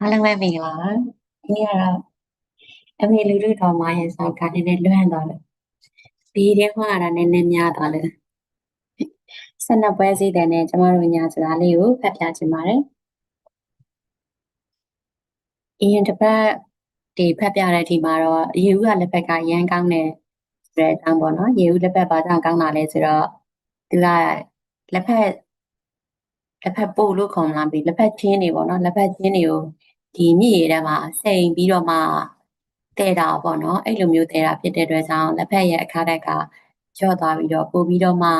အားလုံးပဲမင်္ဂလာပါဒီနေ့ကတော့အမေလူလူတော်မရဲ့စာကနည်းနည်းလွှမ်းသွားတယ်ဒီထဲမှာတော့နည်းနည်းများသွားတယ်ဆက်နှစ်ပွဲစီးတဲ့နဲ့ကျမတို့ညာစကားလေးကိုဖတ်ပြချင်ပါတယ်အရင်တစ်ပတ်ဒီဖတ်ပြတဲ့အချိန်မှာတော့ရေဦးကလက်ဖက်ကရမ်းကောင်းတယ်ဆိုတဲ့အကြောင်းပေါ့နော်ရေဦးလက်ဖက်ဘာကြောင့်ကောင်းတာလဲဆိုတော့သူကလက်ဖက်လက်ဖက်ပို့လို့ခေါ်လာပြီလက်ဖက်ချင်းတွေပေါ့နော်လက်ဖက်ချင်းတွေကို ဒီမြစ်ရည်ထဲမှာစိန်ပြီးတော့မှတဲတာပေါ့နော်အဲ့လိုမျိုးတဲတာဖြစ်တဲ့အတွက်ကြောင့်လက်ဖက်ရဲ့အခါတက်ကကျော့သွားပြီးတော့ပို့ပြီးတော့မှ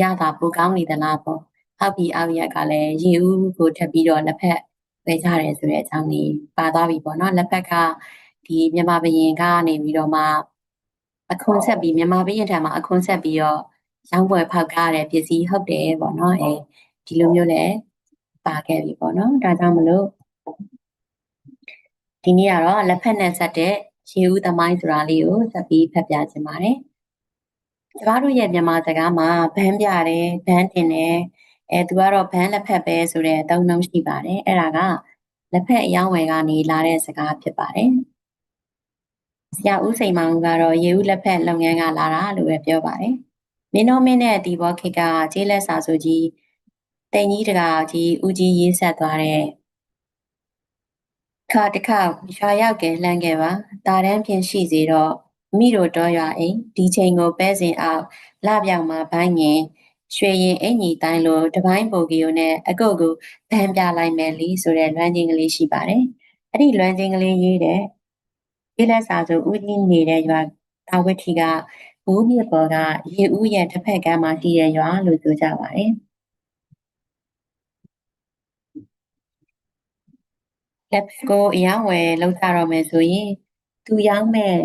ရတာပိုကောင်းနေသလားပေါ့ဟောက်ပြီးအားရကလည်းရေဦးကိုထပ်ပြီးတော့လက်ဖက်ဝယ်ကြတယ်ဆိုတဲ့အကြောင်းလေးပါသွားပြီပေါ့နော်လက်ဖက်ကဒီမြန်မာဘရင်ကနေပြီးတော့မှအခွန်ဆက်ပြီးမြန်မာဘရင်ထံမှာအခွန်ဆက်ပြီးတော့ရောင်းပွဲဖောက်ကားတဲ့ပစ္စည်းဟုတ်တယ်ပေါ့နော်အဲဒီလိုမျိုးလည်းပါခဲ့ပြီပေါ့နော်ဒါကြောင့်မလို့ ဒီနေ့ကတော့လက်ဖက်နဲ့ဆက်တဲ့ရေဦးသမိုင်းဆိုတာလေးကိုဆက်ပြီးဖတ်ပြခြင်းပါတယ်ကျမတို့ရဲ့မြန်မာစကားမှာဘန်းပြတယ်ဘန်းတင်တယ်အဲသူကတော့ဘန်းလက်ဖက်ပဲဆိုတဲ့အသုံးနှုန်းရှိပါတယ်အဲ့ဒါကလက်ဖက်အယောင်းဝယ်ကနေလာတဲ့စကားဖြစ်ပါတယ်ဆရာဦးစိန်မောင်ကတော့ရေဦးလက်ဖက်လုပ်ငန်းကလာတာလို့ပဲပြောပါတယ်မင်းတို့မင်းနဲ့ဒီဘောခေတ်ကကျေးလက်စာဆိုကြီးတိန်ကြီးတကာကြီးဦးကြီးရေးဆက်သွားတဲ့ ခါတခါရွာရောက်ကဲလှမ်းခဲ့ပါတာတန်းဖြင့်ရှိစေတော့မိတို့တော်ရွာအိမ်ဒီချိန်ကိုပဲစဉ်အောင်လပြောင်မှာဘိုင်းငင်ရွှေရင်အင်ကြီးတိုင်းလိုတပိုင်းပိုကီယိုနဲ့အကုတ်ကိုဗန်းပြလိုက်မယ်လीဆိုတဲ့လွမ်းချင်းကလေးရှိပါတယ်အဲ့ဒီလွမ်းချင်းကလေးရေးတဲ့ရေးလက်စာဆိုဦးကြီးနေတဲ့ရွာတာဝက်ထီကဘူးမြစ်ပေါ်ကရေဦးရဲ့တစ်ဖက်ကမ်းမှာတည်ရရွာလို့ဆိုကြပါတယ် လက်ဖက်ကိုအယောင်းဝယ်လောက်ကြတော့မယ်ဆိုရင်သူရောင်းမဲ့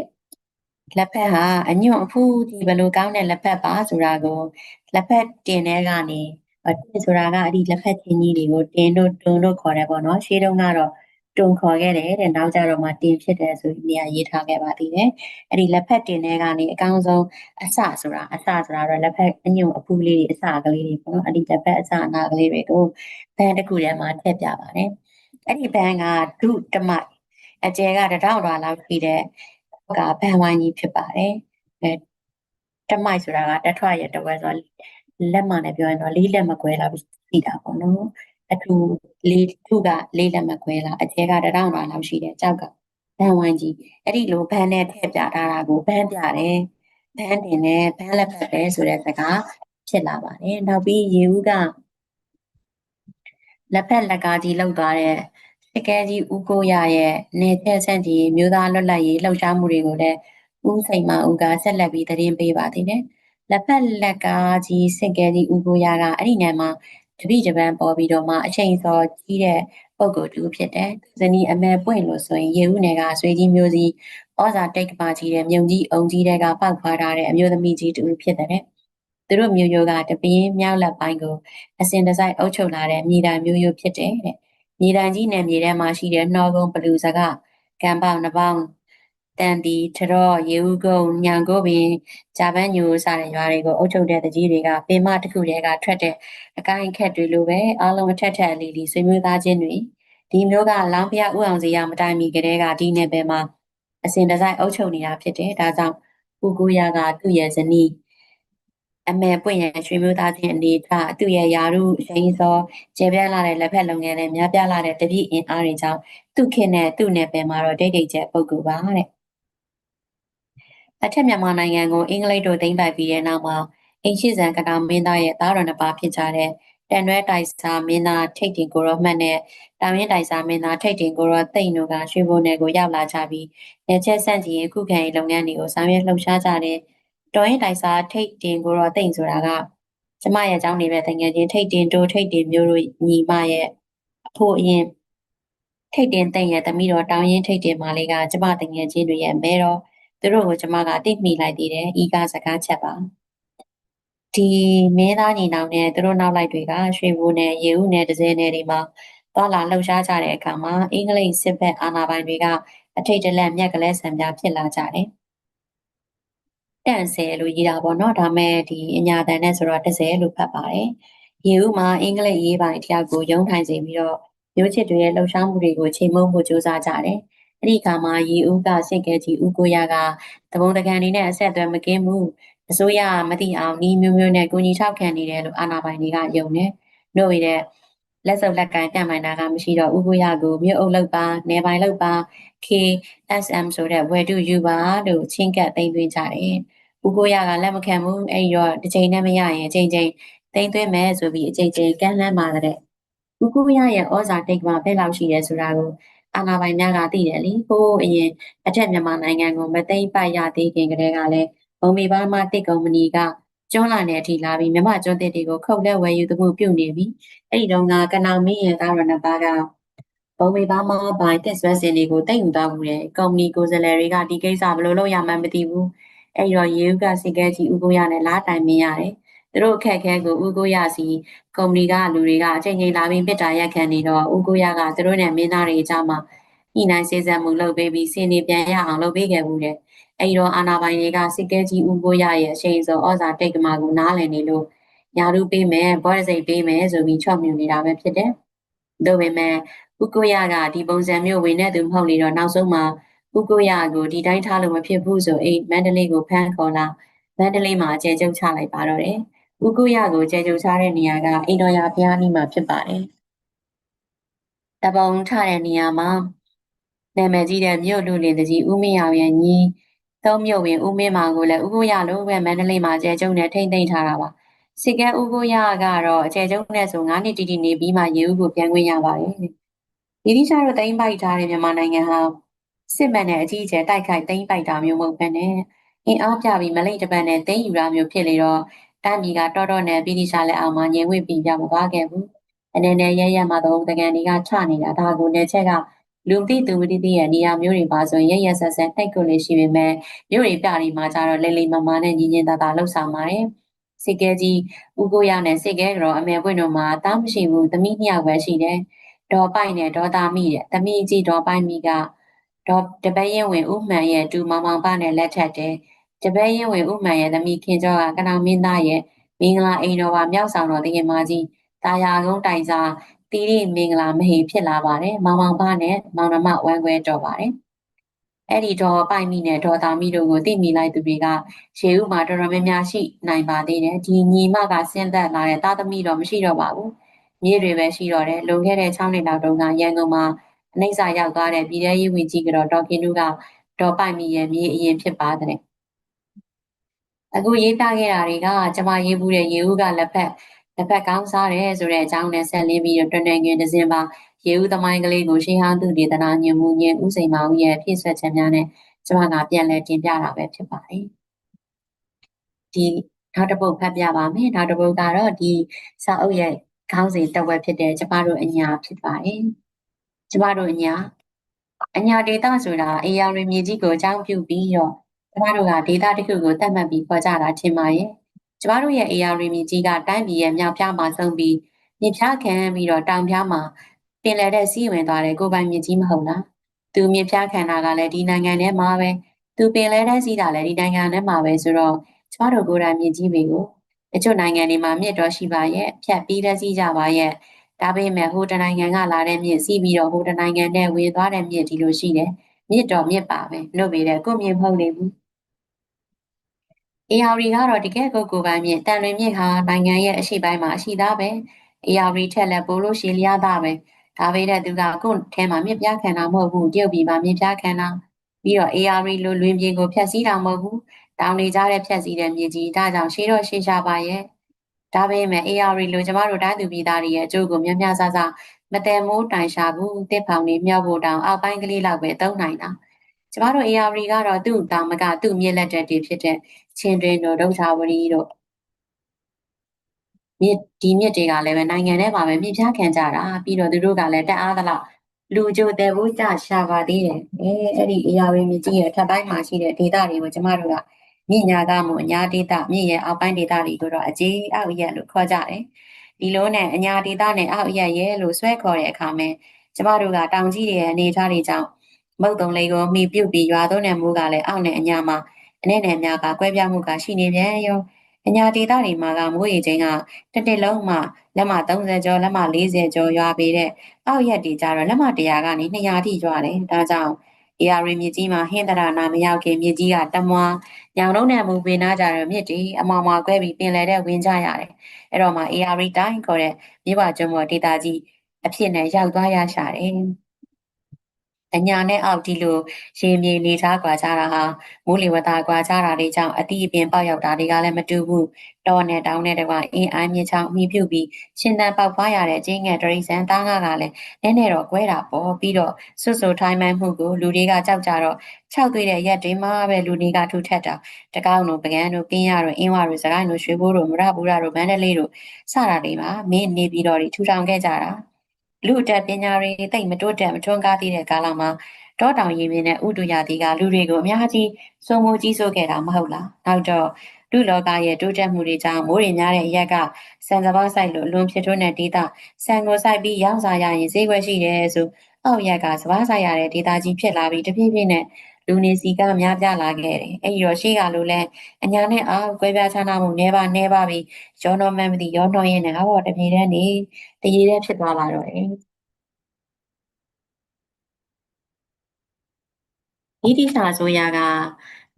လက်ဖက်ဟာအညွန့်အဖူးဒီဘယ်လိုကောင်းတဲ့လက်ဖက်ပါဆိုတာကိုလက်ဖက်တင်တဲ့ကနေတင်ဆိုတာကအဲ့ဒီလက်ဖက်ချင်းကြီးတွေကိုတင်တို့တွန်းတို့ခေါ်တယ်ပေါ့နော်ရှေးတုန်းကတော့တွန်ခေါ်ခဲ့တယ်တဲ့နောက်ကြတော့မှတင်ဖြစ်တယ်ဆိုပြီးနေရာရေးထားခဲ့ပါသေးတယ်အဲ့ဒီလက်ဖက်တင်တဲ့ကနေအကောင်းဆုံးအစဆိုတာအစဆိုတာတော့လက်ဖက်အညွန့်အဖူးလေးတွေအစကလေးတွေပေါ့နော်အဲ့ဒီလက်ဖက်အစအနာကလေးတွေကိုဘန်တစ်ခုထဲမှာထည့်ပြပါတယ် အဲ့ဒီဘန်ကဒုတမိုက်အကျယ်ကတထောင်တော်လောက်ရှိတဲ့ကဘန်ဝိုင်းကြီးဖြစ်ပါတယ်အဲတမိုက်ဆိုတာကတထွရဲ့တဝက်ဆိုလက်မှနဲ့ပြောရင်တော့လေးလက်မကွဲလောက်ရှိတာပေါ့နော်အထူလေးထုကလေးလက်မကွဲလားအကျယ်ကတထောင်တော်လောက်ရှိတဲ့ကြောက်ကဘန်ဝိုင်းကြီးအဲ့ဒီလိုဘန်နဲ့ထည့်ပြထားတာကိုဘန်ပြတယ်ဘန်တင်နဲ့ဘန်လက်ဖက်ပဲဆိုတဲ့စကားဖြစ်လာပါတယ်နောက်ပြီးရေဦးက လက်ဖက်လက်ကားကြီးလောက်သွားတဲ့တကယ်ကြီးဦးကိုရရဲ့နေချက်ဆန့်ကြီးမျိုးသားလွတ်လပ်ရေးလှုပ်ရှားမှုတွေကိုလည်းဦးစိန်မဦးကဆက်လက်ပြီးသတင်းပေးပါသေးတယ်။လက်ဖက်လက်ကားကြီးစစ်ကဲကြီးဦးကိုရကအဲ့ဒီနယ်မှာတပိတပန်းပေါ်ပြီးတော့မှအချိန်စောကြီးတဲ့ပုံကိုတူဖြစ်တယ်။ဇနီးအမဲပွင့်လို့ဆိုရင်ရေဦးနယ်ကဆွေကြီးမျိုးစီဩဇာတိတ်ကပါကြီးတဲ့မြုံကြီးအုံကြီးတဲ့ကပောက်ခွာထားတဲ့အမျိုးသမီးကြီးတူဖြစ်တယ်။ သူတို့မျိုးရိုးကတပင်းမြောက်လက်ပိုင်းကိုအစဉ်တစိုက်အုပ်ချုပ်လာတဲ့မြေတိုင်မျိုးရိုးဖြစ်တယ်တဲ့မြေတံကြီးနယ်မြေထဲမှာရှိတဲ့နှောကုန်းဘလူစကကံပေါက်နှပေါင်းတန်တီထရော့ရေဦးကုန်းညံကိုပင်ဂျာပန်ညိုစတဲ့ရွာတွေကိုအုပ်ချုပ်တဲ့တကြီးတွေကပင်မတစ်ခုတည်းကထွက်တဲ့အကိုင်းခက်တွေလိုပဲအားလုံးအထက်ထက်အလီလီဆွေမျိုးသားချင်းတွေဒီမျိုးကလောင်းပြဥအောင်စီရမတိုင်မီကလေးကဒီနယ်ပယ်မှာအစဉ်တစိုက်အုပ်ချုပ်နေတာဖြစ်တယ်ဒါကြောင့်ဦးကိုရကသူ့ရဲ့ဇနီး အမေပွင့်ရရွှေမျိုးသားချင်းအနေထားသူ့ရဲ့ယာရုရှိန်စောကျေပြလာတဲ့လက်ဖက်လုပ်ငန်းနဲ့များပြလာတဲ့တပည့်အင်အားတွေကြောင့်သူ့ခင်နဲ့သူ့နယ်ပယ်မှာတော့ဒိတ်ဒိတ်ကျပုဂ္ဂိုလ်ပါတဲ့အထက်မြန်မာနိုင်ငံကိုအင်္ဂလိပ်တို့သိမ်းပိုက်ပြီးတဲ့နောက်မှာအင်ရှိဇန်ကတာမင်းသားရဲ့သားတော်နှစ်ပါးဖြစ်ကြတဲ့တန်ရွဲတိုက်စာမင်းသားထိတ်တင်ကိုရောမှတ်နဲ့တောင်ရင်တိုက်စာမင်းသားထိတ်တင်ကိုရောသိမ့်တို့ကရွှေဘုံနယ်ကိုရောက်လာကြပြီးနေချက်ဆန့်ကျင်ခုခံရေးလုပ်ငန်းတွေကိုဆောင်ရွက်လှုပ်ရှားကြတဲ့ တော်ရင်တိုင်စာထိတ်တင်ကိုတော့တိတ်ဆိုတာကကျမရဲ့အကြောင်းနေပဲတကယ်ချင်းထိတ်တင်တို့ထိတ်တင်မျိုးတို့ညီမရဲ့အဖို့အရင်ထိတ်တင်တဲ့ရဲ့သမီးတော်တောင်းရင်ထိတ်တင်မလေးကကျမတကယ်ချင်းတွေရဲ့မဲတော့သူတို့ကိုကျမကတိတ်မိလိုက်သေးတယ်ဤကစကားချက်ပါဒီမင်းသားညီနောင်နဲ့သူတို့နောက်လိုက်တွေကရွှေဘိုးနဲ့ရေဦးနဲ့ဒဇယ်နယ်တွေမှာသွားလာလှုပ်ရှားကြတဲ့အခါမှာအင်္ဂလိပ်စစ်ဘက်အာဏာပိုင်တွေကအထိတ်တလန့်မြက်ကလေးဆံပြဖြစ်လာကြတယ် တန့်ဆယ်လို့ရေးတာပေါ့နော်ဒါမဲ့ဒီအညာတန်နဲ့ဆိုတော့30လို့ဖတ်ပါတယ်ရေဦးမှာအင်္ဂလိပ်ရေးပိုင်းတယောက်ကိုရုံးထိုင်စေပြီးတော့မျိုးချစ်တွေရဲ့လှုပ်ရှားမှုတွေကိုချိန်မုံဖို့ကြိုးစားကြတယ်။အဲ့ဒီအခါမှာရီဦးကစိတ်ကဲကြီးဦးကိုရကတဘုံတကန်နေနဲ့အဆက်အသွယ်မကင်းဘူးအစိုးရမသိအောင်ဤမျိုးမျိုးနဲ့ကိုကြီးထောက်ခံနေတယ်လို့အာဏာပိုင်တွေကယုံတယ်။တို့ရတဲ့လက်စုပ်လက်ကင်ပြမှန်တာကမရှိတော့ဥကိုရကိုမြို့အုပ်လောက်ပါနေပိုင်လောက်ပါ KSM ဆိုတဲ့ဝယ်တူယူပါလို့ချင်းကပ်သိမ်းသွင်းကြတယ်။ ဥကိုရကလက်မခံဘူးအဲ့တော့တစ်ချိန်နဲ့မရရင်အချိန်ချင်းသိမ်းသွင်းမယ်ဆိုပြီးအချိန်ချင်းကန့်လန့်ပါတဲ့။ဥကိုရရဲ့ဩဇာတိတ်ကဘယ်လောက်ရှိရဲဆိုတာကိုအာဏာပိုင်များကသိတယ်လीဟိုးအရင်အထက်မြန်မာနိုင်ငံကိုမသိမ့်ပိုက်ရသေးခင်ကတည်းကလည်းဘုံမီဘာမတစ်ကုမ္ပဏီကကျွန်းလာတဲ့အထိလာပြီးမြမကျွန်းတစ်တွေကိုခုတ်လက်ဝယ်ယူသမှုပြုနေပြီအဲ့ဒီတော့ကကနောင်မင်းရဲ့သားရဏပါကဘုံမီဘာမဘိုင်တက်ဆွဲစင်တွေကိုတိတ်ယူသွားဘူးလေကုမ္ပဏီကိုယ်စားလှယ်တွေကဒီကိစ္စဘယ်လိုလုပ်ရမှန်းမသိဘူး အဲ့တော့ရေဦးကစီကဲကြီးဦးကိုရနဲ့လားတိုင်မင်းရတယ်သူတို့အခက်ခဲကိုဦးကိုရစီကုမ္ပဏီကလူတွေကအချိန်ချင်းလာပြီးပြစ်တာရက်ခံနေတော့ဦးကိုရကသူတို့နဲ့မင်းသားတွေအကြမှာညှိနှိုင်းစေစံမှုလုပ်ပေးပြီးစင်နေပြန်ရအောင်လုပ်ပေးခဲ့ဘူးတဲ့အဲဒီတော့အာနာပိုင်တွေကစစ်ကဲကြီးဦးကိုရရဲ့အချိန်စောဩဇာတိတ်ကမာကိုနားလည်နေလို့ညာလူပေးမယ်ဘောရစိတ်ပေးမယ်ဆိုပြီးချော့မြူနေတာပဲဖြစ်တယ်။ဒါပေမဲ့ဦးကိုရကဒီပုံစံမျိုးဝင်နေသူမဟုတ်နေတော့နောက်ဆုံးမှာ ဦးကိုရကိုဒီတိုင်းထားလို့မဖြစ်ဘူးဆိုအိမ်မန္တလေးကိုဖမ်းခေါ်လာမန္တလေးမှာအကျယ်ကျုပ်ချလိုက်ပါတော့တယ်။ဦးကိုရကိုကျယ်ကျုပ်ချတဲ့နေရာကအိမ်တော်ရာဘုရားနီးမှာဖြစ်ပါတယ်။တပုံထတဲ့နေရာမှာနာမည်ကြီးတဲ့မြို့လူလင်တကြီးဦးမင်းအောင်ရဲ့ညီသုံးမြုပ်ဝင်ဦးမင်းမောင်ကိုလည်းဦးကိုရလို့ပဲမန္တလေးမှာကျဲကျုံနဲ့ထိမ့်သိမ့်ထားတာပါစစ်ကဲဦးကိုရကတော့အကျဲကျုံနဲ့ဆို9နှစ်တိတိနေပြီးမှရေဦးကိုပြန်ခွင့်ရပါတယ်ဒီဒီချာတို့တိမ့်ပိုက်ထားတဲ့မြန်မာနိုင်ငံဟာ စစ်မှန်တဲ့အကြီးအကျယ်တိုက်ခိုက်တိမ့်ပိုက်တာမျိုးမဟုတ်ဘဲနဲ့အင်အားပြပြီးမလိမ့်တပတ်နဲ့တိမ့်ယူတာမျိုးဖြစ်လေတော့တမ်းပြည်ကတော်တော်နဲ့ပြည်ဒီချာလက်အောင်မှာငြိမ်ဝှက်ပြီးပြမသွားခဲ့ဘူးအနေနဲ့ရရမှာတော့တကန်တွေကချနေတာဒါကိုနဲ့ချက်ကလူမသိသူမသိသိရဲ့နေရာမျိုးတွေပါဆိုရင်ရရဆက်ဆက်နှိုက်ကိုလေးရှိပေမဲ့မျိုးတွေပြတွေမှာကြတော့လေလေမမနဲ့ညီညင်သာသာလှုပ်ဆောင်ပါတယ်။စိတ်ကဲကြီးဦးကိုရနဲ့စိတ်ကဲကတော့အမေပွင့်တို့မှာတားမရှိဘူးသမီးနှစ်ယောက်ပဲရှိတယ်။ဒေါ်ပိုက်နဲ့ဒေါ်သားမိတဲ့သမီးကြီးဒေါ်ပိုက်မိက ဒေါ်တပည့်ရင်ဝင်ဥမှန်ရဲ့တူမောင်မောင်ပနဲ့လက်ထက်တယ်။တပည့်ရင်ဝင်ဥမှန်ရဲ့သမီးခင်ကျော်ကကနောင်မင်းသားရဲ့မင်္ဂလာအိမ်တော်ပါမြောက်ဆောင်တော်တကယ်မကြီးတာယာကုန်းတိုင်စာတီရီမင်္ဂလာမဟေဖြစ်လာပါတယ်မောင်မောင်ဖနဲ့မောင်နှမဝမ်းခွဲတော်ပါတယ်အဲ့ဒီတော့ပိုက်မိနဲ့ဒေါ်သားမိတို့ကိုသိမိလိုက်သူတွေကရှေးဥမှာတော်တော်များများရှိနိုင်ပါသေးတယ်ဒီညီမကဆင်းသက်လာတဲ့သားသမီးတော့မရှိတော့ပါဘူးမြေတွေပဲရှိတော့တယ်လွန်ခဲ့တဲ့6နှစ်လောက်တုန်းကရန်ကုန်မှာ အနှိမ့်စာရောက်သွားတဲ့ပြည်ထရေးဝင်ကြီးကတော့ဒေါ်ခင်နုကဒေါ်ပိုက်မိရဲ့မြေအရင်ဖြစ်ပါတယ်အခုရေးပြခဲ့တာတွေကကျမရေးဘူးတဲ့ရေဦးကလက်ဖက်တစ်ဖက်ကောင်းစားတယ်ဆိုတဲ့အကြောင်းနဲ့ဆက်လင်းပြီးတော့တွင်တွင်ငင်ဒဇင်ပါရေဦးသမိုင်းကလေးကိုရှင်းဟန်းသူဒေသနာညွှန်မှုညင်ဥစိန်မောင်ရဲ့ဖြည့်ဆွက်ချက်များနဲ့ကျွန်မကပြန်လည်တင်ပြတာပဲဖြစ်ပါတယ်ဒီနောက်တစ်ပုတ်ဖတ်ပြပါမယ်နောက်တစ်ပုတ်ကတော့ဒီစာအုပ်ရဲ့ခေါင်းစဉ်တစ်ဝက်ဖြစ်တဲ့ကျမတို့အညာဖြစ်ပါတယ် ကျမတို့အညာအညာဒေတာဆိုတာအေယာရီမြေကြီးကိုအကြောင်းပြုပြီးတော့ကျမတို့ကဒေတာတစ်ခုကိုတတ်မှတ်ပြီးခေါ်ကြတာထင်ပါရဲ့ကျမတို့ရဲ့ AR မြင့်ကြီးကတိုင်းပြည်ရဲ့မြောက်ပြားမှာဆုံးပြီးမြစ်ဖြားခံပြီးတော့တောင်ပြားမှာပင်လယ်တဲ့စီးဝင်သွားတဲ့ကိုပိုင်မြင့်ကြီးမဟုတ်လားသူမြစ်ဖြားခံတာကလည်းဒီနိုင်ငံထဲမှာပဲသူပင်လယ်တဲ့စီးတာလည်းဒီနိုင်ငံထဲမှာပဲဆိုတော့ကျမတို့ကိုယ်တိုင်မြင့်ကြီးတွေကိုတချို့နိုင်ငံတွေမှာမြစ်တော်ရှိပါရဲ့ဖြတ်ပြီးတဲ့စီးကြပါရဲ့ ဒါပေမဲ့ဟိုတနိုင်ငံကလာတဲ့မြစ်စီးပြီးတော့ဟိုတနိုင်ငံနဲ့ဝင်သွားတဲ့မြစ်ဒီလိုရှိတယ်မြစ်တော်မြစ်ပါပဲလို့ပြီးတဲ့ကိုမြင်မဟုတ်နေဘူးအေယာရီကတော့တကယ်ကိုကိုပိုင်မြင့်တန်လွင်မြင့်ဟာနိုင်ငံရဲ့အရှိပိုင်းမှာအရှိသားပဲအေယာရီထက်လည်းပိုလို့ရှည်လျားသားပဲဒါပေမဲ့သူကကို့ထဲမှာမြင့်ပြခံတာမဟုတ်ဘူးတရုတ်ပြည်မှာမြင့်ပြခံတာပြီးတော့ AR လိုလွင်ပြင်ကိုဖျက်ဆီးတာမဟုတ်ဘူးတောင်နေကြတဲ့ဖျက်ဆီးတဲ့မြေကြီးဒါကြောင့်ရှေးတော့ရှေးရှားပါရဲ့ ဒါပေမဲ့ AR လိုကျမတို့တိုင်းသူပြည်သားတွေရဲ့အကျိုးကိုများများဆဆမတန်မိုးတိုင်ရှာဘူးတစ်ဖောင်နေမြောက်ဖို့တောင်အောက်ပိုင်းကလေးလောက်ပဲသုံးနိုင်တာကျမတို့ AR ကတော့သူ့တာမကသူ့မြင့်လက်တက်တွေဖြစ်တဲ့ချင်းတွင်တို့ဒုချဝရီတို့မြစ်ဒီမြစ်တွေကလည်းပဲနိုင်ငံထဲမှာပဲမြစ်ဖြားခံကြတာပြီးတော့သူတို့ကလည်းတက်အားသလောက်လူကြိုတဲ့ဘူးကြရှာပါသေးတယ်အဲအဲ့ဒီအရာတွေမြစ်ကြီးရဲ့ထပ်ပိုင်းမှာရှိတဲ့ဒေသတွေကိုကျမတို့က မြညာကမှုအညာဒေသမြင့်ရဲ့အောက်ပိုင်းဒေသတွေကိုတော့အကြီးအောက်ရက်လို့ခေါ်ကြတယ်ဒီလိုနဲ့အညာဒေသနဲ့အောက်ရက်ရဲ့လို့ဆွဲခေါ်တဲ့အခါမှာကျမတို့ကတောင်ကြီးရဲ့အနေအထားတွေကြောင့်မုတ်တုံလေးကိုမှီပြုတ်ပြီးရွာသွန်းတဲ့မူးကလည်းအောက်နဲ့အညာမှာအနေနဲ့များကကွဲပြားမှုကရှိနေပြန်ရောအညာဒေသတွေမှာကမိုးရေချိန်ကတစ်တစ်လုံးမှလက်မ30ကျော်လက်မ40ကျော်ရွာပေတဲ့အောက်ရက်တွေကြတော့လက်မ100ကနေ200ထိရွာတယ်ဒါကြောင့် AR မြစ်ကြီးမှာဟင်းတရာနာမရောက်ခင်မြစ်ကြီးကတမွားညောင်လုံးနဲ့မူပင်နာကြတဲ့မြစ်တွေအမောင်မောင်ကွဲပြီးပင်လယ်တဲ့ဝင်ကြရတယ်အဲ့တော့မှ AR တိုင်းခေါ်တဲ့မြေပါကျွန်းပေါ်ဒေတာကြီးအဖြစ်နဲ့ရောက်သွားရရှာတယ် အညာနဲ့အောက်ဒီလိုရေမြေနေသားကွာကြတာဟာမိုးလေဝသကွာကြတာတွေကြောင့်အတိအပင်ပေါက်ရောက်တာတွေကလည်းမတူဘူးတောနဲ့တောင်းနဲ့တကွာအင်းအိုင်းမြေချောင်းမိပြုတ်ပြီးရှင်သန်ပေါက်ဖွားရတဲ့ကျင်းငယ်တရိစံသားငါကလည်းနည်းနည်းတော့ကွဲတာပေါ့ပြီးတော့ဆွဆွထိုင်းမှန်းမှုကိုလူတွေကကြောက်ကြတော့ခြောက်သွေးတဲ့ရက်တွေမှာပဲလူတွေကထူထက်တာတကောက်တို့ပကန်းတို့ကင်းရတို့အင်းဝတို့စကိုင်းတို့ရွှေဘိုးတို့မရဘူးရတို့မန္တလေးတို့စတာတွေမှာမင်းနေပြီးတော့ထူထောင်ခဲ့ကြတာ လူအတက်ပညာတွေတိတ်မတိုးတက်မထွန်းကားသေးတဲ့ကာလမှာတောတောင်ရင်းမြစ်နဲ့ဥတုရာသီကလူတွေကိုအများကြီးစိုးမိုးကြီးစိုးခဲ့တာမဟုတ်လားနောက်တော့လူလောကရဲ့တိုးတက်မှုတွေကြောင့်မိုးတွေများတဲ့အရက်ကစံစပေါင်းဆိုင်လို့အလွန်ဖြစ်ထွန်းတဲ့ဒေသစံကိုစိုက်ပြီးရောင်းစားရရင်ဈေးကွက်ရှိတယ်ဆိုအောက်ရက်ကစပားဆိုင်ရတဲ့ဒေသကြီးဖြစ်လာပြီးတဖြည်းဖြည်းနဲ့ လူနေစီကများပြားလာခဲ့တယ်။အဲဒီတော့ရှေ့ကလိုလဲအညာနဲ့အောက်ကွဲပြားခြားနားမှုနေပါနေပါပြီးရောနှောမှန်းမသိရောနှောရင်းနဲ့ဟောတပြေတည်းနေတရေတည်းဖြစ်သွားလာတော့တယ်။ဤတိစာဆိုရက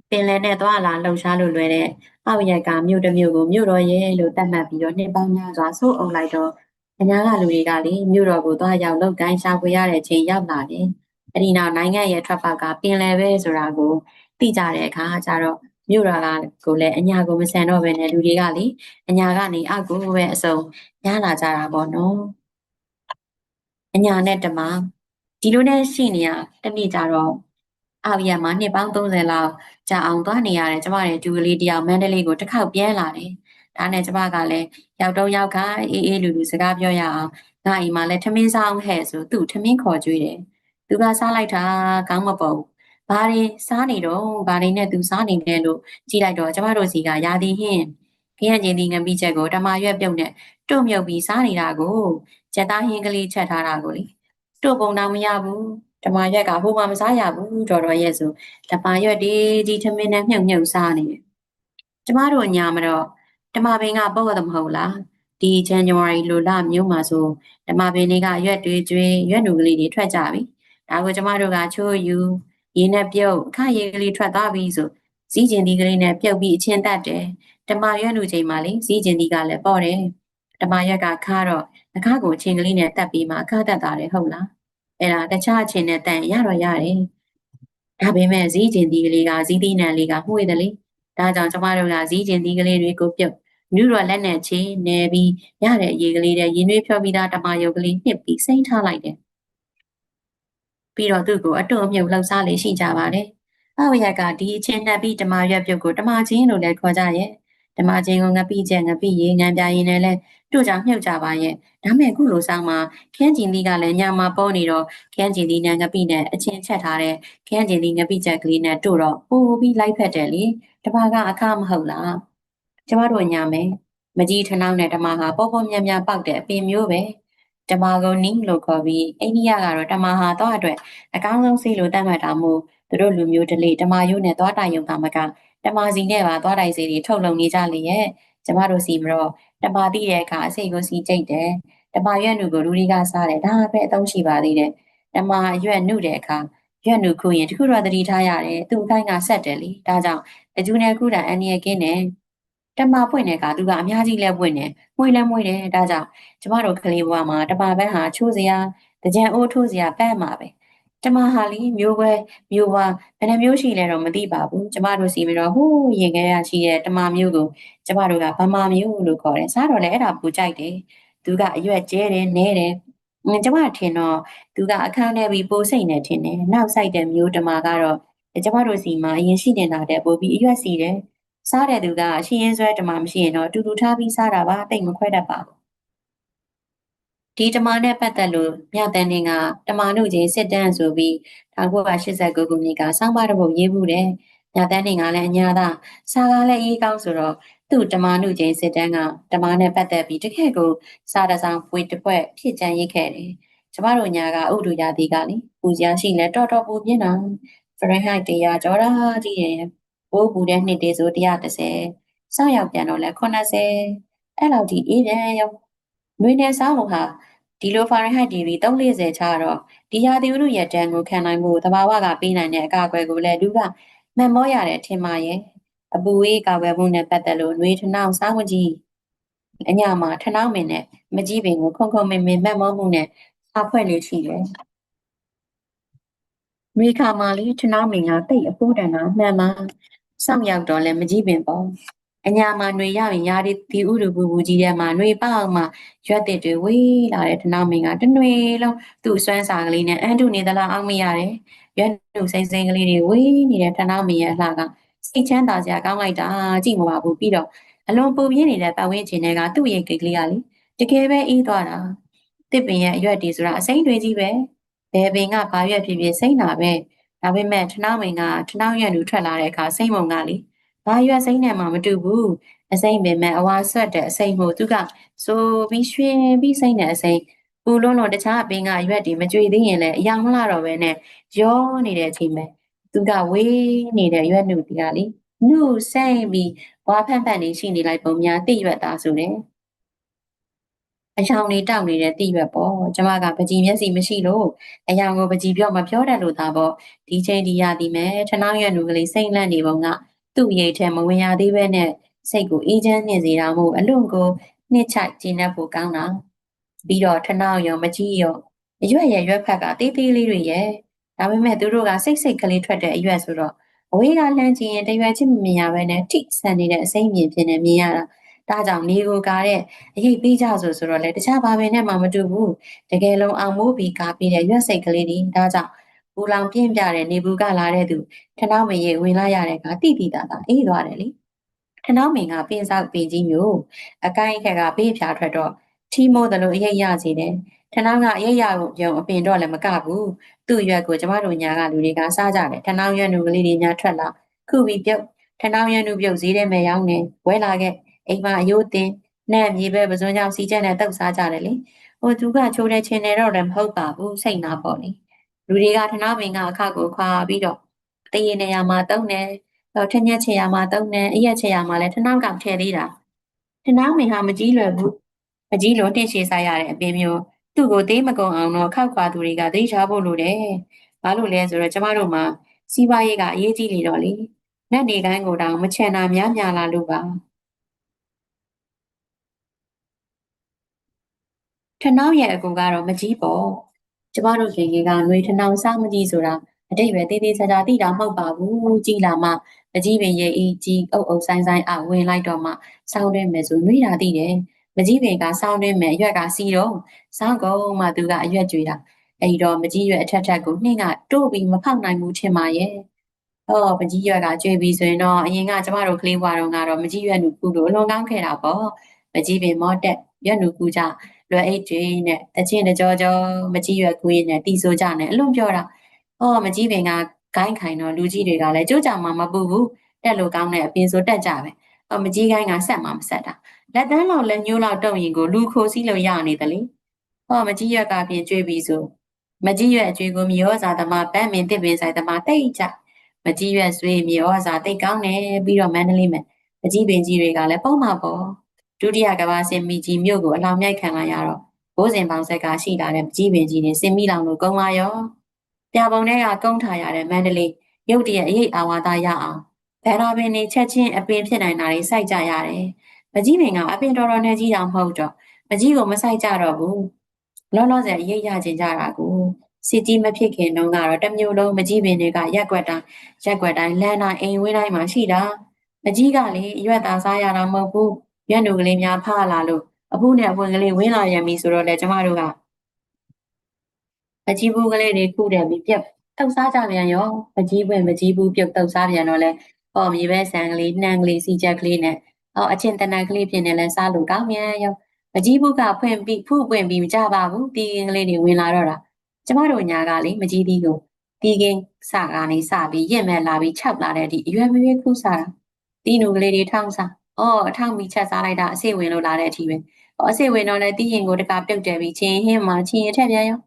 ပင်လယ်နဲ့သွားလာလှုပ်ရှားလို့လွယ်တဲ့အောက်ရက်ကမြို့တစ်မြို့ကိုမြို့တော်ရဲ့လို့သတ်မှတ်ပြီးတော့နှစ်ပေါင်းများစွာဆိုးအုံလိုက်တော့အညာကလူတွေကလေမြို့တော်ကိုသွားရောက်လောက်ကိုင်းရှာဖွေရတဲ့ချိန်ရောက်လာတယ်။ အဲဒီနောက်နိုင်ငံရဲ့ထွက်ပေါက်ကပင်လယ်ပဲဆိုတာကိုသိကြတဲ့အခါကျတော့မြို့တော်ကကိုလည်းအညာကိုမဆန်တော့ဘဲနဲ့လူတွေကလေအညာကနေအောက်ကိုပဲအစုံညလာကြတာပေါ့နော်။အညာနဲ့တမဒီလိုနဲ့ရှိနေရတနေ့ကြတော့အောက်ရမှာနှစ်ပေါင်း30လောက်ကြာအောင်သွားနေရတယ်ကျမရဲ့ဒူကလေးတယောက်မန္တလေးကိုတစ်ခေါက်ပြန်လာတယ်။ဒါနဲ့ကျမကလည်းရောက်တော့ရောက်ခါအေးအေးလူလူစကားပြောရအောင်ငါအိမ်မှာလည်းထမင်းစားအောင်ဟဲ့ဆိုသူ့ထမင်းခေါ်ကြွေးတယ်။ သူကစားလိုက်တာကောင်းမပေါ့။ဘာတွေစားနေတော့ဘာတွေနဲ့သူစားနေတယ်လို့ကြည့်လိုက်တော့ကျမတို့စီကရာသီဟင်းခရမ်းချင်းဒီငပိချက်ကိုတမရွက်ပြုတ်နဲ့တုတ်မြုပ်ပြီးစားနေတာကိုကြက်သားဟင်းကလေးချက်ထားတာကိုလေတို့ပုံတော့မရဘူးဓမာရွက်ကဟိုမှာမစားရဘူးတော်တော်ရဲ့ဆိုဓမာရွက်ဒီဒီထမင်းနဲ့မြုပ်မြုပ်စားနေတယ်ကျမတို့ညာမတော့ဓမာပင်ကပေါ့တယ်မဟုတ်လားဒီဇန်နဝါရီလိုလမျိုးမှာဆိုဓမာပင်တွေကရွက်တွေကျွေးရွက်နူကလေးတွေထွက်ကြပြီ ဒါကိုကျမတို့ကချိုးယူရင်းနဲ့ပြုတ်အခရေကလေးထွက်သွားပြီဆိုစည်းကျင်ဒီကလေးနဲ့ပြုတ်ပြီးအချင်းတတ်တယ်ဓမာရွက်နူချိန်မှာလေစည်းကျင်ဒီကလည်းပေါ့တယ်ဓမာရွက်ကခါတော့အခါကိုအချင်းကလေးနဲ့တက်ပြီးမှအခါတက်တာလေဟုတ်လားအဲ့ဒါတခြားအချင်းနဲ့တန်ရတော့ရတယ်ဒါပေမဲ့ဇီးကျင်ဒီကလေးကဇီးသီးနံလေးကမှုရတယ်လေဒါကြောင့်ကျမတို့ကဇီးကျင်ဒီကလေးတွေကိုပြုတ်မြူတော့လက်နဲ့ချင်းနေပြီးရတဲ့အရေးကလေးတဲ့ရင်နှွေးဖြောပြီးသားတမယုတ်ကလေးနှစ်ပြီးစိမ့်ထားလိုက်တယ် ပြီးတော့သူ့ကိုအတုံမြုပ်လှောက်စားလေးရှိကြပါတယ်အောက်ရက်ကဒီအချင်းနဲ့ပြီးတမရွက်ပြုတ်ကိုတမချင်းလို့လည်းခေါ်ကြရဲ့ဓမ္မချင်းကိုငပိချက်ငပိရေငံပြရင်လည်းတို့ကြောင့်မြုပ်ကြပါရဲ့ဒါမဲ့ခုလိုဆောင်မှာခန်းကျင်သီးကလည်းညာမှာပေါ်နေတော့ခန်းကျင်သီးနဲ့ငပိနဲ့အချင်းချက်ထားတဲ့ခန်းကျင်သီးငပိချက်ကလေးနဲ့တို့တော့ပို့ပြီးလိုက်ဖက်တယ်လေတပါကအခမဟုတ်လားကျမတို့ညာမယ်မကြီးထနှောင်းနဲ့ဓမ္မဟာပေါ်ပေါ်မြတ်မြတ်ပေါက်တဲ့အပင်မျိုးပဲ ဓမ္မကုံနီးလို့ခေါ်ပြီးအိန္ဒိယကတော့ဓမ္မဟာတော့အတွက်အကောင်းဆုံးစိတ်လို့တတ်မှတ်တာမို့သူတို့လူမျိုးတလေဓမ္မယုနဲ့သွားတိုင်ယုံတာမကဓမ္မစီနဲ့ပါသွားတိုင်စီတွေထုတ်လုံနေကြလေရဲ့ကျမတို့စီမတော့ဓမ္မတိတဲ့အခါအစိတ်ကိုစီကြိတ်တယ်ဓမ္မရွက်နုကိုလူတွေကစားတယ်ဒါပဲအသုံးရှိပါသေးတယ်ဓမ္မရွက်နုတဲ့အခါရွက်နုခုရင်တခုတော့သတိထားရတယ်သူအကိုင်းကဆက်တယ်လေဒါကြောင့်အကျူနဲ့ခုတန်အန်ရကင်းတယ် တမပွင့်တဲ့ကသူကအများကြီးလဲပွင့်တယ်မွေးလဲမွေးတယ်ဒါကြောင့်ကျမတို့ကလေးဘဝမှာတမပန်းဟာချိုးစရာတကြံအိုးထိုးစရာပန်းမှာပဲကျမဟာလီမျိုးပဲမျိုးပါဘယ်နှမျိုးရှိလဲတော့မသိပါဘူးကျမတို့စီပြီးတော့ဟိုးရင်ခဲရရှိတဲ့တမမျိုးကိုကျမတို့ကဗမာမျိုးလို့ခေါ်တယ်စားတော့လည်းအဲ့ဒါပူကြိုက်တယ်သူကအရွက်ကျဲတယ်နဲတယ်ကျမထင်တော့သူကအခန်းထဲပြီးပိုးစိတ်နေထင်တယ်နောက်ဆိုင်တဲ့မျိုးတမကတော့ကျမတို့စီမှာအရင်ရှိနေတာတဲ့ပို့ပြီးအရွက်စီတယ် စားတဲ့သူကရှင်ရင်ဆွဲတမမရှိရင်တော့တူတူထားပြီးစားတာပါတိတ်မခွဲတတ်ပါဘူးဒီတမနဲ့ပတ်သက်လို့မြတန်နေကတမနုချင်းစစ်တမ်းဆိုပြီး1989ခုနှစ်ကစောင်းပါတစ်ပုဒ်ရေးမှုတယ်။မြတန်နေကလည်းအညာသာစာကလည်းအေးကောင်းဆိုတော့သူ့တမနုချင်းစစ်တမ်းကတမနဲ့ပတ်သက်ပြီးတကယ့်ကိုစာတစောင်းပွေတစ်ပွဲဖြစ်ချမ်းရေးခဲ့တယ်။ကျမတို့ညာကဥဒုရာသီကလေပူစရာရှိလဲတော်တော်ပူပြင်းတာဖရန်ဟိုက်100ကျော်တာကြီးတ ကိုပူတဲ့နှစ်တေဆို130စောက်ရောက်ပြန်တော့လဲ80အဲ့လောက်ဒီအေးပြန်ရောနွေနယ်စောင်းလို့ဟာဒီလို Fahrenheit ဒီဂရီ340ချတော့ဒီရာသီဥတုရဲ့တန်ကိုခံနိုင်မှုသဘာဝကပေးနိုင်တဲ့အကာအကွယ်ကိုလည်းသူကမှန်မောရတဲ့ထင်ပါရဲ့အပူဝေးကာကွယ်မှုနဲ့ပတ်သက်လို့နှွေးထနောင်းစောင်းဝင်ကြီးအညမှာထနောင်းမင်းနဲ့မကြီးပင်ကိုခုံခုံမင်းမင်းမှတ်မောမှုနဲ့စာဖွဲ့လေးရှိတယ်။မိခါမာလေးထနောင်းမင်းကတိတ်အပူတန်တာမှန်ပါ စောင့်ရောက်တော့လဲမကြီးပင်ပေါ့အညာမှာຫນွေရရင်ရာဒီဒီဥရူပူပူကြီးထဲမှာຫນွေပေါက်မှာရွက်တဲ့တွေဝေးလာတဲ့ထနောင်မင်းကတနွေလုံးသူ့အစွမ်းစာကလေးနဲ့အန်တုနေသလားအောင်မရတယ်ရွက်နုစိမ့်စိမ့်ကလေးတွေဝေးနေတဲ့ထနောင်မင်းရဲ့အလှကစိတ်ချမ်းသာစရာကောင်းလိုက်တာကြည့်မပါဘူးပြီးတော့အလွန်ပူပြင်းနေတဲ့ပတ်ဝန်းကျင်တွေကသူ့ရဲ့ကိတ်ကလေးကလေတကယ်ပဲအေးသွားတာတစ်ပင်ရဲ့အရွက်တွေဆိုတာအစိမ့်တွေကြီးပဲဘယ်ပင်ကဘာရွက်ဖြစ်ဖြစ်စိမ့်တာပဲ ဒါပေမဲ့ထနောင်မင်းကထနောင်ရွက်လူထွက်လာတဲ့အခါစိမ့်မုံကလေဘာရွက်စိမ့်နဲ့မှမတူဘူးအစိမ့်ပင်မဲ့အဝါဆွတ်တဲ့အစိမ့်မို့သူကဆိုပြီးရွှင်ပြီးစိမ့်တဲ့အစိမ့်ပူလုံးလုံးတခြားအပင်ကရွက်တွေမကြွေသေးရင်လည်းအယောင်မလာတော့ပဲနဲ့ရောနေတဲ့အချိန်ပဲသူကဝေးနေတဲ့ရွက်နုတီကလေနုစိမ့်ပြီးဝါဖန့်ဖန့်နေရှိနေလိုက်ပုံများတိရွက်သားဆိုတယ် အယောင်လေးတောက်နေတဲ့တိရွက်ပေါ့ကျမကပကြီးမျက်စိမရှိလို့အယောင်ကိုပကြီးပြောမပြောတတ်လို့သားပေါ့ဒီချိန်ဒီရသည်မဲ့ထနောင်းရွက်နုကလေးစိမ့်လန့်နေပုံကသူ့ရိတ်ထဲမဝင်ရသေးပဲနဲ့စိတ်ကိုအေးချမ်းနေစေတာမို့အလွန်ကိုနှစ်ချိုက်ကျဉ်တ်ဖို့ကောင်းတာပြီးတော့ထနောင်းရောမကြီးရောအရွက်ရဲ့ရွက်ဖက်ကတေးသေးလေးတွေရဲ့ဒါပေမဲ့သူတို့ကစိတ်စိတ်ကလေးထွက်တဲ့အရွက်ဆိုတော့အဝေးကလှမ်းကြည့်ရင်တရွက်ချင်းမမြင်ရဘဲနဲ့ထိဆန်နေတဲ့အစိမ့်မြင်ဖြစ်နေမြင်ရတာ ဒါကြောင့်နေကိုကာတဲ့အရေးပေးကြဆိုဆိုတော့လေတခြားဘာပင်နဲ့မှမတူဘူးတကယ်လုံးအောင်မိုးပြီးကာပြီးတဲ့ရွက်စိတ်ကလေးတွေဒါကြောင့်ပူလောင်ပြင်းပြတဲ့နေဘူးကလာတဲ့သူထနောင်းမရေဝင်လာရတဲ့ကတိတိတာတာအေးသွားတယ်လေထနောင်းမင်ကပင်ဆောက်ပင်ကြီးမျိုးအကိုင်းခက်ကဘေးဖြာထွက်တော့ထီမိုးတယ်လို့အရေးရစီတယ်ထနောင်းကအရေးရကိုပြုံအပင်တော့လည်းမကဘူးသူ့ရွက်ကိုကျမတို့ညာကလူတွေကစားကြတယ်ထနောင်းရွက်နူကလေးတွေညာထွက်လာခုပြီးပြုတ်ထနောင်းရွက်နူပြုတ်ဈေးထဲမှာရောင်းနေဝဲလာခဲ့ အိမ်မှာအယိုးတင်နဲ့မြေပဲပစွန်းကြောင့်စီချက်နဲ့တုတ်စားကြတယ်လေဟိုသူကချိုးတဲ့ချင်းနေတော့လည်းမဟုတ်ပါဘူးစိတ်နာပေါ့လေလူတွေကထနောင်းမင်ကအခကိုခွာပြီးတော့တရေနေရာမှာတုံးတယ်တော့ထညက်ချေရမှာတုံးတယ်အရက်ချေရမှာလည်းထနောင်းကောင်ထည့်သေးတာထနောင်းမင်ဟာမကြီးလွယ်ဘူးမကြီးလွန်တင်ရှည်စားရတဲ့အပင်မျိုးသူ့ကိုသေးမကုံအောင်တော့ခောက်ခွာသူတွေကသိချဖို့လိုတယ်ဘာလို့လဲဆိုတော့ကျမတို့မှာစီးပွားရေးကအရေးကြီးနေတော့လေနက်နေတိုင်းကိုတောင်မချန်တာများများလာလို့ပါ ထနောင်းရဲ့အကူကတော့မကြီးပေါ့ကျမတို့ခင်ခင်ကຫນွေထနောင်းစားမကြီးဆိုတာအတိတ်ပဲတေးသေးချာချာသိတာမဟုတ်ပါဘူးကြည်လာမှအကြီးပင်ရဲ့အီကြီးအုပ်အုပ်ဆိုင်ဆိုင်အဝင်လိုက်တော့မှစောင်းတွင်းမယ်ဆိုနှွေးတာသိတယ်မကြီးပင်ကစောင်းတွင်းမယ်အရွက်ကစီတော့စောင်းကုန်မှသူကအရွက်ကြွေတာအဲ့တော့မကြီးရွက်အထက်ထက်ကိုနှင်းကတိုးပြီးမဖောက်နိုင်ဘူးထင်ပါရဲ့ဟောမကြီးရွက်ကကြွေပြီးဆိုရင်တော့အရင်ကကျမတို့ကလေးဘွားတော့ကတော့မကြီးရွက်နူကူလို့အလွန်ကောင်းခဲ့တာပေါ့မကြီးပင်မော့တက်ရွက်နူကူကြ လွယ်အိတ်တွေနဲ့တချင်းတကြောကြောမကြီးရွက်ကူးရင်နဲ့တီဆိုကြနဲ့အလွန်ပြောတာဟောမကြီးပင်ကဂိုင်းခိုင်တော့လူကြီးတွေကလည်းကြိုးကြောင်မှမပူဘူးတက်လို့ကောင်းတဲ့အပင်ဆိုတက်ကြပဲဟောမကြီးကိုင်းကဆက်မှမဆက်တာလက်တန်းလောက်လက်ညှိုးလောက်တုံရင်ကိုလူခိုစီးလို့ရနေတယ်လေဟောမကြီးရွက်ကပြင်ကျွေးပြီးဆိုမကြီးရွက်အကျွေးကိုမြေဩဇာသမားဗတ်မင်တစ်ပင်ဆိုင်သမားတိတ်ကြမကြီးရွက်ဆွေးမြေဩဇာတိတ်ကောင်းတယ်ပြီးတော့မန္တလေးမှာမကြီးပင်ကြီးတွေကလည်းပုံမှာပေါ့ ဒုတိယကမ္ဘာစစ်မိကြီးမြို့ကိုအလောင်မြိုက်ခံလာရတော့ဘိုးစဉ်ပေါင်းဆက်ကရှိလာတဲ့ကြီးပင်ကြီးတွေစင်မိလောင်လို့ကုန်းလာရောပြပုံတွေကကုန်းထားရတဲ့မန္တလေးရုတ်တရက်အရေးအာဝါဒရအောင်ဗန္ဒာပင်တွေချက်ချင်းအပင်ဖြစ်နိုင်တာတွေစိုက်ကြရတယ်မကြီးပင်ကအပင်တော်တော်နဲ့ကြီးတာမဟုတ်တော့မကြီးကိုမဆိုင်ကြတော့ဘူးလောလောဆယ်ရိပ်ရကျင်ကြတာကိုစီတီမဖြစ်ခင်တုန်းကတော့တမျိုးလုံးမကြီးပင်တွေကရက်ွက်တိုင်းရက်ွက်တိုင်းလမ်းတိုင်းအိမ်ဝင်းတိုင်းမှာရှိတာမကြီးကလေရွက်သားစားရတာမဟုတ်ဘူး ရွက်နုကလေးများဖားလာလို့အဖိုးနဲ့အပွင့်ကလေးဝင်းလာရမီဆိုတော့လေကျမတို့ကအကြီးဘူးကလေးတွေခုတယ်ပြီးပြက်တောက်စားကြပြန်ရောမကြီးပွင့်မကြီးဘူးပြုတ်တောက်စားပြန်တော့လေဟောမြေပဲဆန်ကလေးနှမ်းကလေးစီချက်ကလေးနဲ့ဟောအချင်းတနက်ကလေးဖြစ်နေလဲစားလို့ကောင်းမြန်ရောမကြီးဘူးကဖွင့်ပြီးဖုပွင့်ပြီးမကြပါဘူးတီကင်းကလေးတွေဝင်လာတော့တာကျမတို့ညာကလေမကြီးသေးကိုတီကင်းစကနေစပြီးရင့်မဲ့လာပြီးခြောက်လာတဲ့ဒီအရွယ်မရွေးခုစားတာတီနူကလေးတွေထောင်းစား အော်အထောက်မီချက်စားလိုက်တာအစိတ်ဝင်လို့လာတဲ့အထိပဲအော်အစိတ်ဝင်တော့လဲတီးရင်ကိုတကပြုတ်တယ်ပြီးချင်းဟင်းမှာချင်းရထက်ပြန်ရော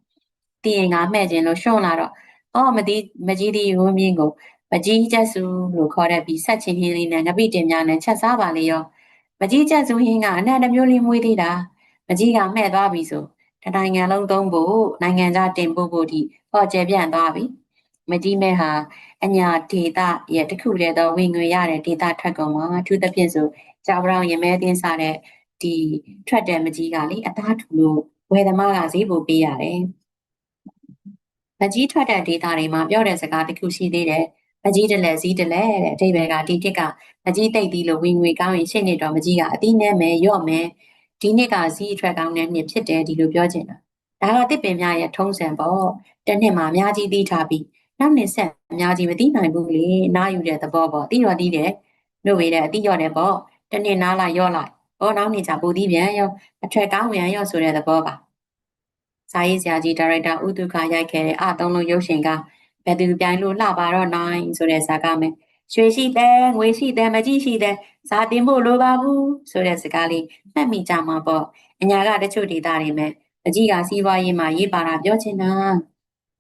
တီးရင်ကမှဲ့ခြင်းလို့ရှွန့်လာတော့အော်မတီးမကြီးတီးဝင်းမြင့်ကိုမကြီးကျက်စုလို့ခေါ်တဲ့ပြီးဆက်ချင်းဟင်းလေးနဲ့ငပိတင်များနဲ့ချက်စားပါလေရောမကြီးကျက်စုဟင်းကအနံ့တစ်မျိုးလေးမွေးသေးတာမကြီးကမှဲ့သွားပြီဆိုတနိုင်ငံလုံးသုံးဖို့နိုင်ငံခြားတင်ပို့ဖို့ဒီဟော်ကျဲပြန့်သွားပြီ မကြီးမဲဟာအညာဒေတာရဲ့တခုလေတော့ဝင်ငွေရတဲ့ဒေတာထွက်ကုန်မှာအထူးသဖြင့်ဆိုကြောင်ပြောင်ရမဲသင်းစားတဲ့ဒီထွက်တဲ့မကြီးကလေအသားထူလို့ဝယ်သမားကဈေးပိုပေးရတယ်မကြီးထွက်တဲ့ဒေတာတွေမှာပြောတဲ့စကားတခုရှိသေးတယ်မကြီးတလဲစည်းတလဲတဲ့အတိဘယ်ကဒီတစ်ကမကြီးတိတ်ပြီးလို့ဝင်ငွေကောင်းရင်ရှင်းနေတော့မကြီးကအတိနဲ့မယ်ရော့မယ်ဒီနှစ်ကစည်းအထွက်ကောင်းတဲ့နှစ်ဖြစ်တယ်ဒီလိုပြောချင်တာဒါကတစ်ပင်များရဲ့ထုံးစံပေါ့တစ်နှစ်မှာအများကြီးသိထားပြီး နောက်နှစ်ဆက်အများကြီးမသိနိုင်ဘူးလေနားယူတဲ့သဘောပေါ့သိတော့သိတယ်နှုတ်ဝေတဲ့အတိရော့တယ်ပေါ့တစ်နှစ်နားလိုက်ရော့လိုက်ဟောနောက်နှစ်ချပူသီးပြန်ရောအထက်ကောင်းပြန်ရော့ဆိုတဲ့သဘောပါစာရေးဆရာကြီးဒါရိုက်တာဥတုခရိုက်ခဲ့တဲ့အသုံးလုံးရုပ်ရှင်ကဘယ်သူပြိုင်လို့လှပါတော့နိုင်ဆိုတဲ့ဇာကမယ်ရွှေရှိတဲ့ငွေရှိတဲ့မကြီးရှိတဲ့ဇာတင်ဖို့လိုပါဘူးဆိုတဲ့စကားလေးမှတ်မိကြမှာပေါ့အညာကတချို့ဒေတာတွေမဲ့အကြီးကစီးပွားရေးမှာရေးပါတာပြောချင်တာ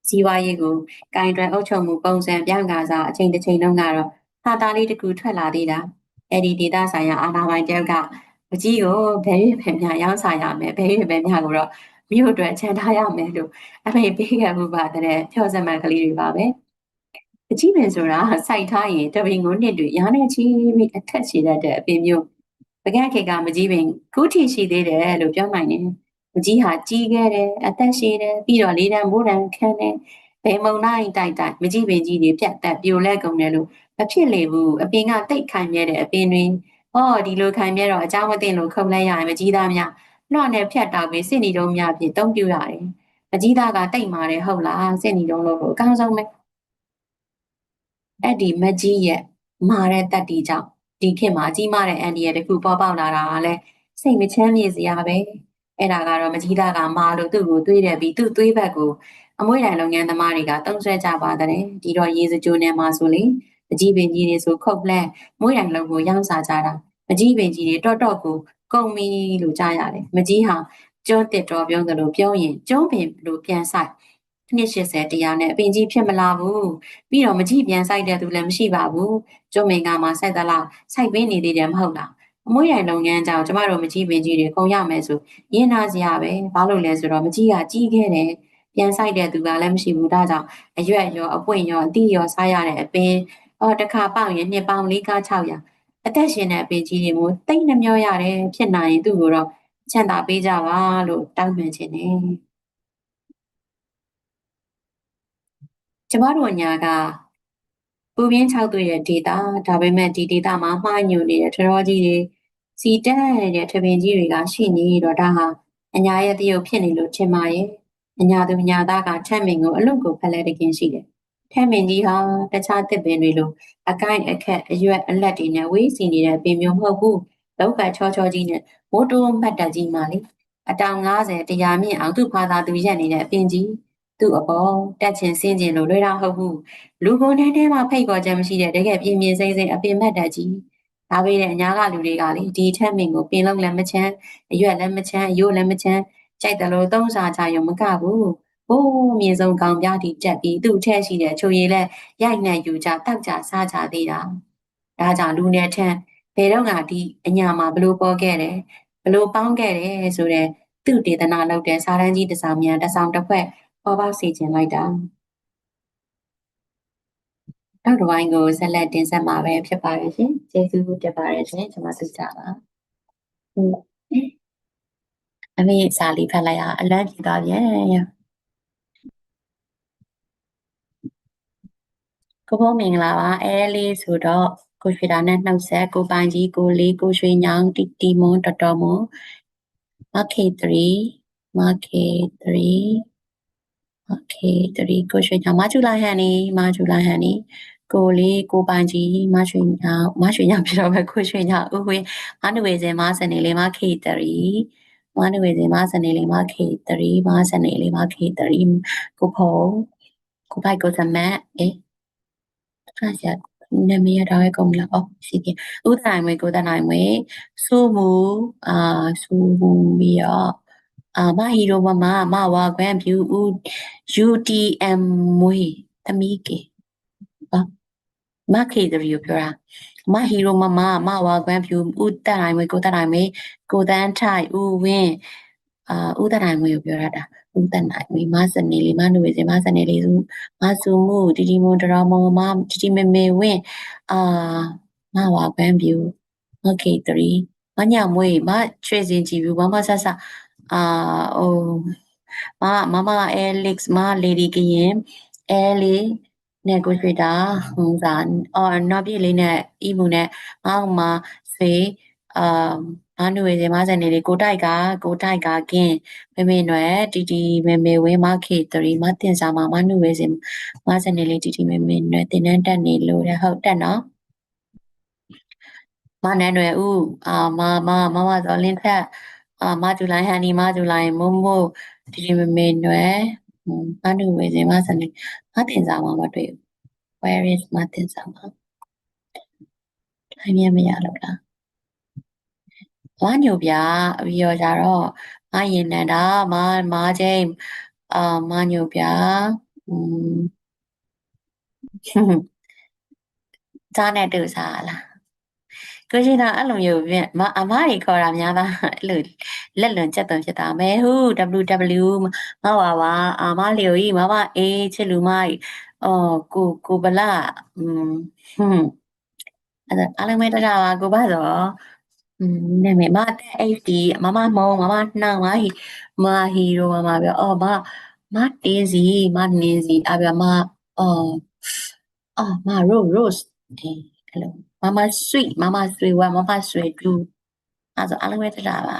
စီးပွားရေးကိုကင်တွယ်အုပ်ချုပ်မှုပုံစံပြောင်းကစားအချိန်တစ်ချိန်လုံးကတော့ဟာတာလေးတစ်ခုထွက်လာသေးတာအဲ့ဒီဒေတာဆိုင်ရာအာဏာပိုင်တယောက်ကမကြီးကိုဘယ်ရွေးပဲများရောင်းစားရမယ်ဘယ်ရွေးပဲများကိုတော့မြို့အတွက်ချန်ထားရမယ်လို့အမေပေးခဲ့မှုပါတဲ့ဖြောစမှန်ကလေးတွေပါပဲအကြီးပင်ဆိုတာစိုက်ထားရင်တပင်ကိုနှစ်တွေရားနေချီပြီးအထက်ရှိတတ်တဲ့အပင်မျိုးပကန့်ခေကမကြီးပင်ခုထိရှိသေးတယ်လို့ပြောနိုင်တယ်မ ကြီးဟာကြီးခဲ့တယ်အသက်ရှိတယ်ပြီးတော့လေးတန်းမိုးတန်းခန်းတယ်ဘယ်မုံနိုင်တိုက်တိုက်မကြီးပင်ကြီးတွေပြတ်တက်ပြိုလဲကုန်တယ်လို့မဖြစ်လေဘူးအပင်ကတိတ်ခိုင်မြဲတဲ့အပင်တွေဟောဒီလိုခိုင်မြဲတော့အเจ้าမသိလို့ခုံလဲရရင်မကြီးသားများနှော့နဲ့ဖြတ်တောက်ပြီးစစ်နီတုံးများဖြင့်တုံးပြရတယ်။အကြီးသားကတိတ်မာတယ်ဟုတ်လားစစ်နီတုံးလို့အကောင်းဆုံးပဲ။အဲ့ဒီမကြီးရဲ့မာတဲ့တက်တီကြောင့်ဒီခေတ်မှာကြီးမားတဲ့အန်ဒီရဲ့တခုပေါ်ပေါက်လာတာကလည်းစိတ်မချမ်းမြေ့စရာပဲ။ အဲ့ဒါကတော့မကြီးသားကမာလို့သူ့ကိုတွေးတယ်ပြီးသူ့တွေးဘက်ကိုအမွှေးတိုင်လုပ်ငန်းသမားတွေကတုံးဆွဲကြပါတဲ့ဒီတော့ရေစကြိုးနဲ့မှာဆိုလေအကြီးပင်ကြီးတွေဆိုခုတ်လက်မွှေးတိုင်လုပ်ကိုရောင်းစားကြတာအကြီးပင်ကြီးတွေတော့တော့ကိုကုန်ပြီလို့ကြားရတယ်မကြီးဟာကျွန်းတစ်တော်ပြောသလိုပြောရင်ကျွန်းပင်လို့ပြန်ဆိုင်နှစ်80တရားနဲ့အပင်ကြီးဖြစ်မလာဘူးပြီးတော့မကြည့်ပြန်ဆိုင်တဲ့သူလည်းမရှိပါဘူးကျွန်းမင်ကမှာစိုက်သလားစိုက်ပင်းနေသေးတယ်မဟုတ်လား အမွှေးရိုင်လုပ်ငန်းကြောင့်ကျမတို့မကြည့်ပင်ကြီးတွေကုန်ရမယ်ဆိုရင်းနာစရာပဲဘာလို့လဲဆိုတော့မကြည့်ကကြီးခဲ့တယ်ပြန်ဆိုင်တဲ့သူကလည်းမရှိဘူးဒါကြောင့်အရွက်ရောအပွင့်ရောအတိရောစားရတဲ့အပင်အော်တစ်ခါပေါက်ရင်နှစ်ပေါင်း၄က600အသက်ရှင်တဲ့အပင်ကြီးတွေကိုတိတ်နှမျောရတယ်ဖြစ်နိုင်ရင်သူ့ကိုတော့ချမ်းသာပေးကြပါလို့တောင်းပန်ခြင်းနဲ့ကျမတို့ညာကပူပြင်း၆သွေးရဲ့ဒေတာဒါပေမဲ့ဒီဒေတာမှာမှားညွန်နေတဲ့ထရောကြီးတွေ စီတန်းတဲ့ထပင်ကြီးတွေကရှိနေတော့ဒါဟာအညာရဲ့တရုပ်ဖြစ်နေလို့ထင်ပါရဲ့အညာသူညာသားကထက်မင်ကိုအလုတ်ကိုဖက်လဲတကင်းရှိတယ်ထက်မင်ကြီးဟာတခြားတစ်ပင်တွေလိုအကိုင်အခက်အရွက်အလက်တွေနဲ့ဝေးစီနေတဲ့ပင်မျိုးမဟုတ်ဘူးလောက်ကချောချောကြီးနဲ့မိုးတိုးမှတ်တက်ကြီးမှလေအတောင်90တရားမြင့်အောင်သူ့ဖာသာသူရက်နေတဲ့အပင်ကြီးသူ့အပေါ်တက်ချင်စင်းချင်လို့လွယ်တာဟုတ်ဘူးလူကုန်ထဲထဲမှာဖိတ်ခေါ်ချက်မရှိတဲ့တကယ်ပြင်းပြင်းစိမ့်စိမ့်အပင်မှတ်တက်ကြီး ဒါပေမဲ့အညာကလူတွေကလေဒီထက်မင်ကိုပင်လုံးလည်းမချမ်းအရွက်လည်းမချမ်းအယိုးလည်းမချမ်းကြိုက်တယ်လို့သုံးစားချရုံမကဘူးဘိုးမြေဆုံးကောင်ပြားတီတက်ပြီးသူ့ထဲရှိတဲ့ချိုရည်လဲရိုက်နှက်ယူကြတောက်ကြစားကြသေးတာဒါကြောင့်လူနဲ့ထန်းဘယ်တော့ကဒီအညာမှာဘလို့ပေါ်ခဲ့တယ်ဘလို့ပေါင်းခဲ့တယ်ဆိုတော့သူ့ဒေသနာလုပ်တဲ့စာတန်းကြီးတစ်ဆောင်မြန်တစ်ဆောင်တစ်ဖွဲ့ပေါ်ပေါက်စေခြင်းလိုက်တာနောက်တစ်ပိုင်းကိုဆက်လက်တင်ဆက်မှာပဲဖြစ်ပါတယ်ရှင် ကျေးဇူးတင်ပါတယ်ရှင်ကျွန်မသိကြပါအမေစာလေးဖတ်လိုက်ရအလန့်ဖြစ်သွားပြန်ကိုဘုံမင်္ဂလာပါအဲလေးဆိုတော့ကိုရွှေတာနဲ့နှုတ်ဆက်ကိုပိုင်ကြီးကိုလေးကိုရွှေညောင်တီတီမွန်တော်တော်မွန်မခေ3မခေ3မခေ3ကိုရွှေညောင်မချူလာဟန်နီမချူလာဟန်နီ ကိုလေးကိုပိုင်ကြီးမရွှေညောင်မရွှေညောင်ပြတော့ပဲကိုရွှေညောင်ဦးဝင်းမနွေစင်မစနေလေးမခေ3မနွေစင်မစနေလေးမခေ3မစနေလေးမခေ3ကိုဖုံကိုပိုက်ကိုသမက်အေးဖတ်ရနာမည်ရတော့ကုန်လားအော်ရှိပြီဥဒနိုင်မွေကိုဒနိုင်မွေစုမှုအာစုမှုပြီးတော့အာမဟီရိုမမမဝါခွင့်ဖြူ UTM မွေသမီးကေဟော မခေတရီကိုပြောတာမဟီရိုမမမဝါကွမ်းဖြူဦးတက်နိုင်မွေကိုတက်နိုင်မွေကိုတန်းထိုင်ဦးဝင်းအာဦးတက်နိုင်မွေကိုပြောရတာဦးတက်နိုင်မွေမစနေလေးမနုဝေစင်မစနေလေးစုမဆူမှုတီတီမွန်တရာမောမတီတီမေမေဝင်းအာမဝါကွမ်းဖြူမခေတရီမညာမွေမချွေစင်ကြည့်ဘူးမမဆဆအာဟိုမမမအဲလက်စ်မလေဒီကရင်အဲလီ negotiator ဟိုစာအော်နောက်ပြည့်လေးနဲ့ email နဲ့မောင်မစေအာအနုဝေစမစနေလေးကိုတိုက်ကကိုတိုက်ကကင်းမေမေနွယ်တီတီမေမေဝင်းမခေ3မတင်စာမမနုဝေစမစနေလေးတီတီမေမေနွယ်တင်တန်းတက်နေလို့တဲ့ဟုတ်တက်နော်မနန်းနွယ်ဦးအာမမမမစောလင်းထက်အာမဂျူလိုင်ဟန်နီမဂျူလိုင်မုံမို့တီတီမေမေနွယ်မနုဝေစမစနေ မတင်စာမမတွေ့ဘူး where is Martin Sama ထိုင်မြင်မရလို့လားဝါညိုပြပြီးတော့ကြတော့မရင်နန္ဒာမမချင်းအာမညိုပြอืมဇာနဲ့တူစားလား ကိုရှင်တော့အဲ့လိုမျိုးပြင်မအမကြီးခေါ်တာများသားအဲ့လိုလက်လွန်ချက်သွန်ဖြစ်တာမဲဟူ WW မဝါဝါအာမလျိုကြီးမမအေးချစ်လူမကြီးအော်ကိုကိုဗလာอืมဟွန်းအဲ့ဒါအားလုံးပဲတကြပါကိုပါတော့อืมနာမည်မတဲ့ HD မမမုံမမနှောင်မဟီမဟီရိုမမပြောအော်မမတင်းစီမနင်းစီအပြမအော်အော်မရိုး rose အေးအဲ့လို မမ sweet မမဆွေဝမမဆွေတူအဲ့ဒါဆိုအားလုံးပဲတကြပါ